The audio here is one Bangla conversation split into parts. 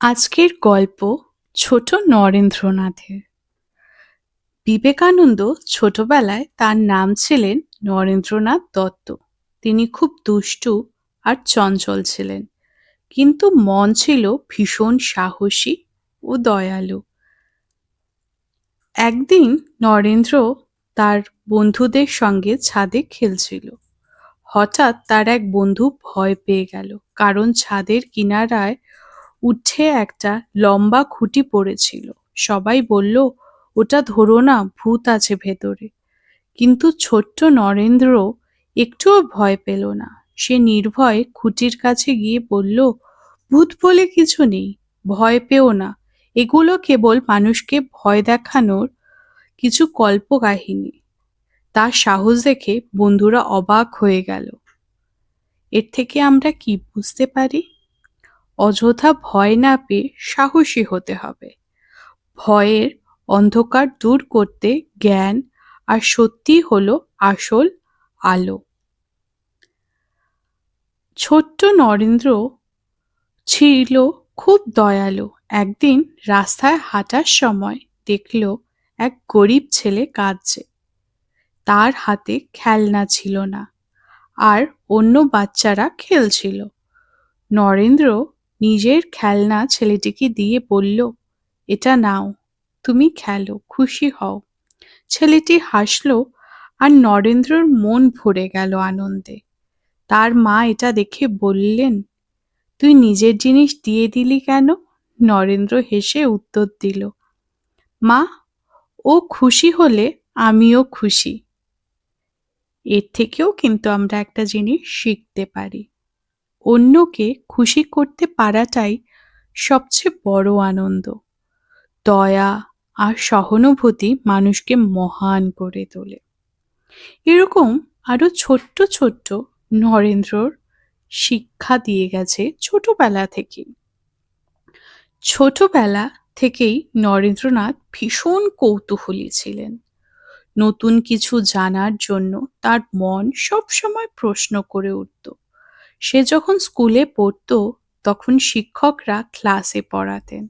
আজকের গল্প ছোট নরেন্দ্রনাথের। বিবেকানন্দ ছোটবেলায় তার নাম ছিলেন নরেন্দ্রনাথ দত্ত। তিনি খুব দুষ্টু আর চঞ্চল ছিলেন, কিন্তু মন ছিল ভীষণ সাহসী ও দয়ালু। একদিন নরেন্দ্র তার বন্ধুদের সঙ্গে ছাদে খেলছিল। হঠাৎ তার এক বন্ধু ভয় পেয়ে গেল, কারণ ছাদের কিনারায় উঠে একটা লম্বা খুঁটি পড়েছিল। সবাই বলল, ওটা ধরো না, ভূত আছে ভেতরে। কিন্তু ছোট্ট নরেন্দ্র একটুও ভয় পেল না। সে নির্ভয় খুঁটির কাছে গিয়ে বলল, ভূত বলে কিছু নেই, ভয় পেও না। এগুলো কেবল মানুষকে ভয় দেখানোর কিছু কল্পকাহিনী। তার সাহস দেখে বন্ধুরা অবাক হয়ে গেল। এর থেকে আমরা কি বুঝতে পারি? অযথা ভয় না পেয়ে সাহসী হতে হবে। ভয়ের অন্ধকার দূর করতে জ্ঞান আর সত্যি হলো আসল আলো। ছোট্ট নরেন্দ্র ছিল খুব দয়ালু। একদিন রাস্তায় হাঁটার সময় দেখল এক গরিব ছেলে কাঁদছে। তার হাতে খেলনা ছিল না, আর অন্য বাচ্চারা খেলছিল। নরেন্দ্র নিজের খেলনা ছেলেটিকে দিয়ে বলল, এটা নাও, তুমি খেলো, খুশি হও। ছেলেটি হাসল আর নরেন্দ্রর মন ভরে গেল আনন্দে। তার মা এটা দেখে বললেন, তুই নিজের জিনিস দিয়ে দিলি কেন? নরেন্দ্র হেসে উত্তর দিল, মা, ও খুশি হলে আমিও খুশি। এর থেকেও কিন্তু আমরা একটা জিনিস শিখতে পারি। অন্যকে খুশি করতে পারাটাই সবচেয়ে বড় আনন্দ। দয়া আর সহানুভূতি মানুষকে মহান করে তোলে। এরকম আরও ছোট্ট ছোট্ট নরেন্দ্রর শিক্ষা দিয়ে গেছে ছোটবেলা থেকেই। ছোটবেলা থেকেই নরেন্দ্রনাথ ভীষণ কৌতূহলী ছিলেন। নতুন কিছু জানার জন্য তার মন সবসময় প্রশ্ন করে উঠত। সে যখন স্কুলে পড়তো, তখন শিক্ষকরা ক্লাসে পড়াতেন।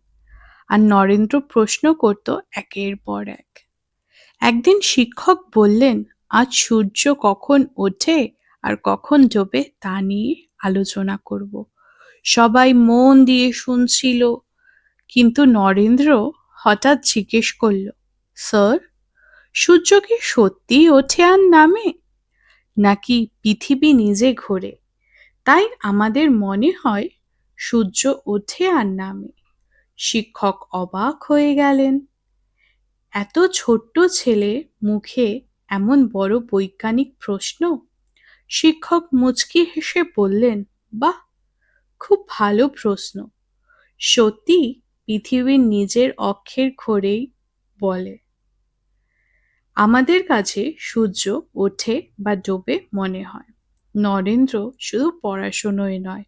আর নরেন্দ্র প্রশ্ন করত একের পর এক। একদিন শিক্ষক বললেন, আজ সূর্য কখন ওঠে আর কখন ডোবে তা নিয়ে আলোচনা করব। সবাই মন দিয়ে শুনছিল। কিন্তু নরেন্দ্র হঠাৎ জিজ্ঞেস করল, স্যার, সূর্য কি সত্যিই ওঠে আর নামে? নাকি পৃথিবী নিজে ঘোরে? তাই আমাদের মনে হয় সূর্য ওঠে আর নামে। শিক্ষক অবাক হয়ে গেলেন। এত ছোট্ট ছেলে মুখে এমন বড় বৈজ্ঞানিক প্রশ্ন? শিক্ষক মুচকি হেসে বললেন, বাহ, খুব ভালো প্রশ্ন। সত্যি পৃথিবীর নিজের অক্ষের ঘোরেই বলে। আমাদের কাছে সূর্য ওঠে বা ডোবে মনে হয়। নরেন্দ্র শুধু পড়াশুনোয় নয়।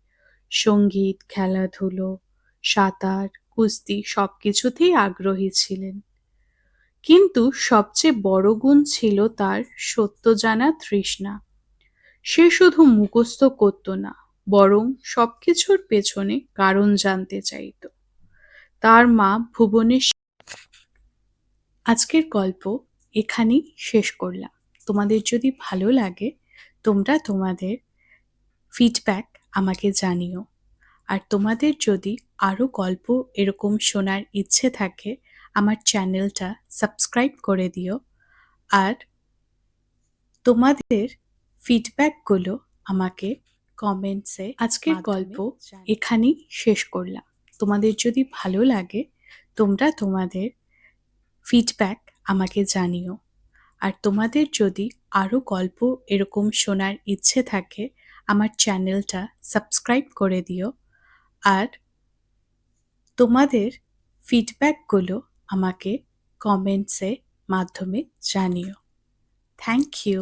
সংগীত, খেলাধুলো, সাঁতার, কুস্তি সব কিছুতেই আগ্রহী ছিলেন। কিন্তু সবচেয়ে বড় গুণ ছিল তার সত্য জানা তৃষ্ণা। সে শুধু মুখস্থ করত না, বরং সবকিছুর পেছনে কারণ জানতে চাইত। তার মা ভুবনেশ্বর আজকের গল্প এখানেই শেষ করলাম। তোমাদের যদি ভালো লাগে তোমরা তোমাদের ফিডব্যাক আমাকে জানিও। আর তোমাদের যদি আরও গল্প এরকম শোনার ইচ্ছে থাকে আমার চ্যানেলটা সাবস্ক্রাইব করে দিও। আর তোমাদের ফিডব্যাকগুলো আমাকে কমেন্টসে আজকের গল্প এখানেই শেষ করলাম। তোমাদের যদি ভালো লাগে তোমরা তোমাদের ফিডব্যাক আমাকে জানিও। আর তোমাদের যদি আরও গল্প এরকম শোনার ইচ্ছে থাকে, আমার চ্যানেলটা সাবস্ক্রাইব করে দিও। আর তোমাদের ফিডব্যাকগুলো আমাকে কমেন্টসের মাধ্যমে জানিও। Thank you